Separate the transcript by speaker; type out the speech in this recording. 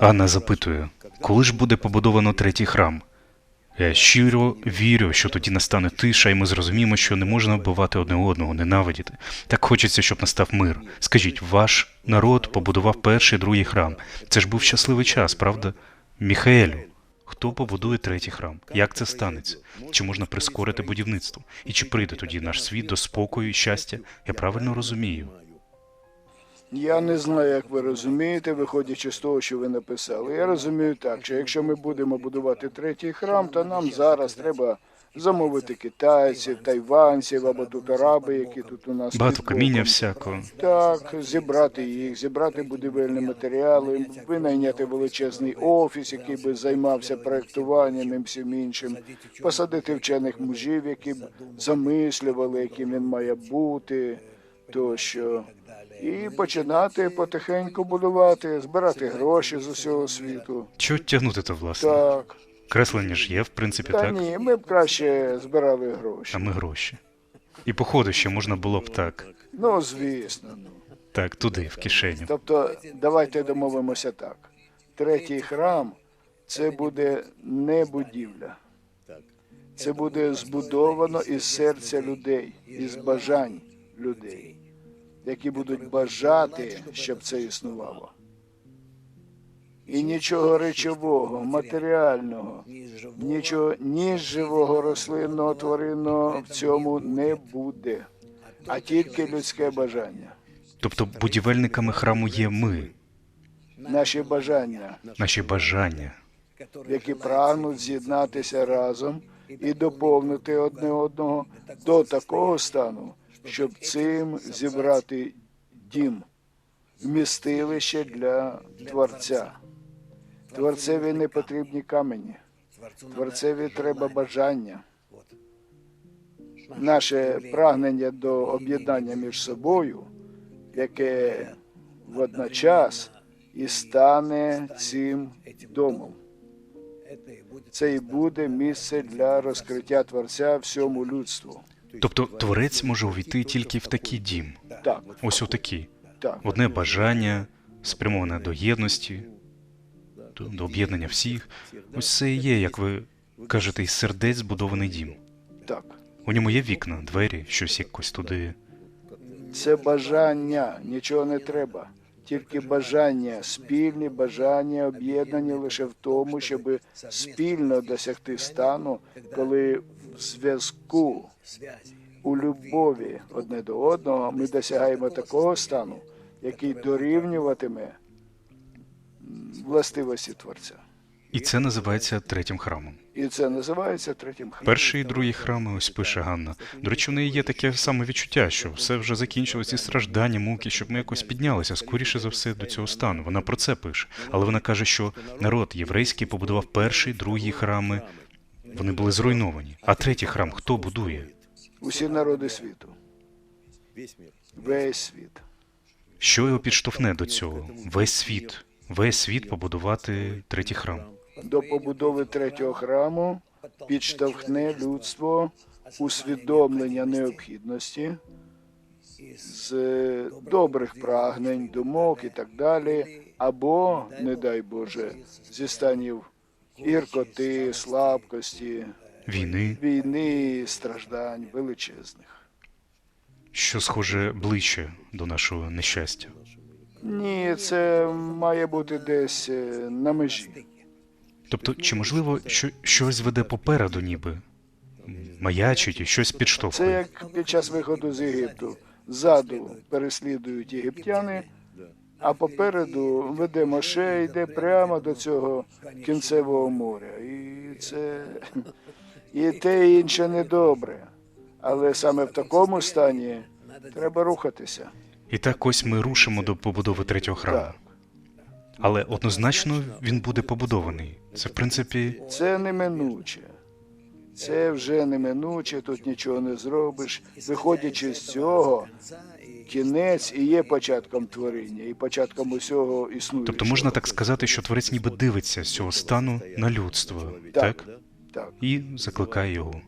Speaker 1: Анна запитує, коли ж буде побудовано третій храм? Я щиро вірю, що тоді настане тиша, і ми зрозуміємо, що не можна вбивати одне одного, ненавидіти. Так хочеться, щоб настав мир. Скажіть, ваш народ побудував перший, другий храм. Це ж був щасливий час, правда? Міхаелю, хто побудує третій храм? Як це станеться? Чи можна прискорити будівництво? І чи прийде тоді наш світ до спокою і щастя? Я правильно розумію.
Speaker 2: Я не знаю, як ви розумієте, виходячи з того, що ви написали. Я розумію так, що якщо ми будемо будувати третій храм, то нам зараз треба замовити китайців, тайванців або тут араби, які тут у нас
Speaker 1: Багато
Speaker 2: під
Speaker 1: каміння всякого.
Speaker 2: Так, зібрати їх, зібрати будівельні матеріали, винайняти величезний офіс, який би займався проектуванням і всім іншим, посадити вчених мужів, які б замислювали, яким він має бути, тощо. І починати потихеньку будувати, збирати гроші з усього світу.
Speaker 1: Чого тягнути то власне?
Speaker 2: Так,
Speaker 1: Креслення ж є, в принципі,
Speaker 2: та
Speaker 1: так?
Speaker 2: ні, ми б краще збирали гроші.
Speaker 1: А ми гроші. І походу ще можна було б так.
Speaker 2: Ну, звісно. ну.
Speaker 1: Так, туди, в кишеню.
Speaker 2: Тобто, давайте домовимося так. Третій храм це буде не будівля. Це буде збудовано із серця людей, із бажань людей, які будуть бажати, щоб це існувало. І нічого речового, матеріального, нічого ні живого рослинного тваринного в цьому не буде, а тільки людське бажання.
Speaker 1: Тобто будівельниками храму є ми,
Speaker 2: Наші бажання,
Speaker 1: наші бажання.
Speaker 2: які прагнуть з'єднатися разом і доповнити одне одного до такого стану, щоб цим зібрати дім, вмістилище для творця. Творцеві не потрібні камені, творцеві треба бажання. Наше прагнення до об'єднання між собою, яке водночас і стане цим домом. Це і буде місце для розкриття творця всьому людству.
Speaker 1: Тобто творець може увійти тільки в такий дім. Ось у такі. Одне бажання, спрямоване до єдності, до, об'єднання всіх. Ось це і є, як ви кажете, із сердець збудований дім. У ньому є вікна, двері, щось якось туди.
Speaker 2: Це бажання, нічого не треба. Тільки бажання, спільні бажання, об'єднані лише в тому, щоб спільно досягти стану, коли зв'язку у любові одне до одного ми досягаємо такого стану, який дорівнюватиме властивості Творця.
Speaker 1: І це називається третім храмом.
Speaker 2: І це називається третім храмом.
Speaker 1: Перший і другий храми, ось пише Ганна. До речі, у неї є таке саме відчуття, що все вже закінчилось ці страждання, муки, щоб ми якось піднялися скоріше за все до цього стану. Вона про це пише. Але вона каже, що народ єврейський побудував перший, другий храми. Вони були зруйновані. А третій храм хто будує?
Speaker 2: Усі народи світу, весь світ.
Speaker 1: Що його підштовхне до цього? Весь світ. Весь світ побудувати третій храм.
Speaker 2: До побудови третього храму підштовхне людство усвідомлення необхідності з добрих прагнень, думок і так далі, або, не дай Боже, зі станів гіркоти, слабкості,
Speaker 1: Війни,
Speaker 2: війни, страждань величезних.
Speaker 1: що схоже ближче до нашого нещастя.
Speaker 2: Ні, це має бути десь е, на межі.
Speaker 1: Тобто, чи можливо, що щось веде попереду, ніби маячить і щось
Speaker 2: Це як під час виходу з Єгипту. Ззаду переслідують єгиптяни, а попереду веде Моше, йде прямо до цього кінцевого моря. І це і те, і інше недобре. Але саме в такому стані треба рухатися.
Speaker 1: І так ось ми рушимо до побудови третього храму.
Speaker 2: Так.
Speaker 1: Але однозначно він буде побудований. Це в принципі
Speaker 2: Це неминуче. Це вже неминуче, тут нічого не зробиш. Виходячи з цього, кінець і є початком творіння, і початком усього існуючого.
Speaker 1: тобто можна так сказати, що творець ніби дивиться з цього стану на людство,
Speaker 2: Так.
Speaker 1: так?
Speaker 2: Так.
Speaker 1: І закликає його.